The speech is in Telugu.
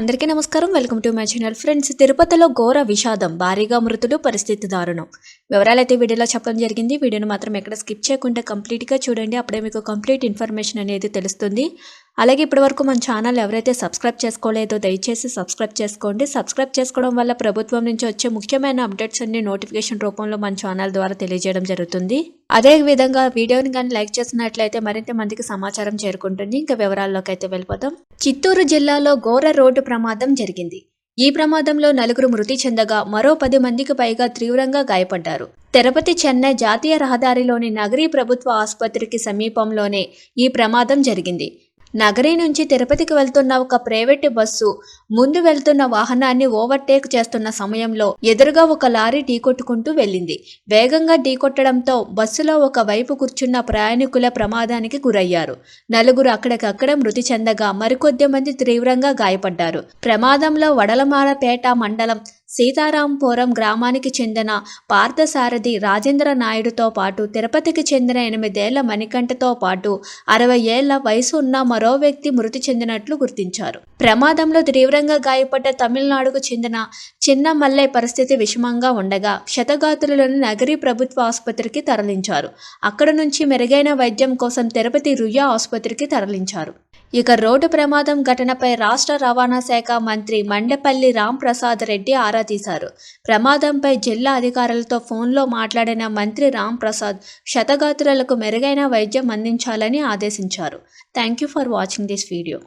అందరికీ నమస్కారం. Welcome to my channel friends. తిరుపతిలో ఘోర విషాదం భారీగా మృతులు పరిస్థితి దారుణం. వివరాలైతే వీడియోలో చెప్పడం జరిగింది. వీడియోను మాత్రం ఎక్కడ స్కిప్ చేయకుండా కంప్లీట్గా చూడండి. అప్పుడే మీకు కంప్లీట్ ఇన్ఫర్మేషన్ అనేది తెలుస్తుంది. అలాగే ఇప్పటివరకు మన ఛానల్ ఎవరైతే సబ్స్క్రైబ్ చేసుకోలేదో దయచేసి సబ్స్క్రైబ్ చేసుకోండి. సబ్స్క్రైబ్ చేసుకోవడం వల్ల ప్రభుత్వం నుంచి వచ్చే ముఖ్యమైన అప్డేట్స్ అన్ని నోటిఫికేషన్ రూపంలో మన ఛానల్ ద్వారా తెలియజేయడం జరుగుతుంది. అదే విధంగా వీడియోని కానీ లైక్ చేసినట్లయితే మరింత మందికి సమాచారం చేరుకుంటుంది. ఇంకా వివరాల్లోకి అయితే వెళ్ళిపోతాం చిత్తూరు జిల్లాలో ఘోర రోడ్డు ప్రమాదం జరిగింది. ఈ ప్రమాదంలో నలుగురు మృతి చెందగా మరో పది మందికి పైగా తీవ్రంగా గాయపడ్డారు. తిరుపతి చెన్నై జాతీయ రహదారిలోని నగరీ ప్రభుత్వ ఆసుపత్రికి సమీపంలోనే ఈ ప్రమాదం జరిగింది. నగరీ నుంచి తిరుపతికి వెళ్తున్న ఒక ప్రైవేటు బస్సు ముందు వెళ్తున్న వాహనాన్ని ఓవర్టేక్ చేస్తున్న సమయంలో ఎదురుగా ఒక లారీ ఢీకొట్టుకుంటూ వెళ్ళింది. వేగంగా ఢీకొట్టడంతో బస్సులో ఒక వైపు కూర్చున్న ప్రయాణికుల ప్రమాదానికి గురయ్యారు. నలుగురు అక్కడికక్కడ మృతి చెందగా మరికొద్ది మంది తీవ్రంగా గాయపడ్డారు. ప్రమాదంలో వడలమాలపేట మండలం సీతారాంపురం గ్రామానికి చెందిన పార్థసారథి రాజేంద్ర నాయుడుతో పాటు తిరుపతికి చెందిన ఎనిమిదేళ్ళ మణికంఠతో పాటు అరవై ఏళ్ళ వయసు ఉన్న మరో వ్యక్తి మృతి చెందినట్లు గుర్తించారు. ప్రమాదంలో తీవ్రంగా గాయపడ్డ తమిళనాడుకు చెందిన చిన్న మల్లె పరిస్థితి విషమంగా ఉండగా క్షతగాతులను నగరీ ప్రభుత్వ ఆసుపత్రికి తరలించారు. అక్కడ నుంచి మెరుగైన వైద్యం కోసం తిరుపతి రుయా ఆసుపత్రికి తరలించారు. ఇక రోడ్డు ప్రమాదం ఘటనపై రాష్ట్ర రవాణా శాఖ మంత్రి మండపల్లి రాంప్రసాద్ రెడ్డి ఆరా తీశారు. ప్రమాదంపై జిల్లా అధికారులతో ఫోన్లో మాట్లాడిన మంత్రి రాంప్రసాద్ క్షతగాత్రులకు మెరుగైన వైద్యం అందించాలని ఆదేశించారు. Thank you for watching this video.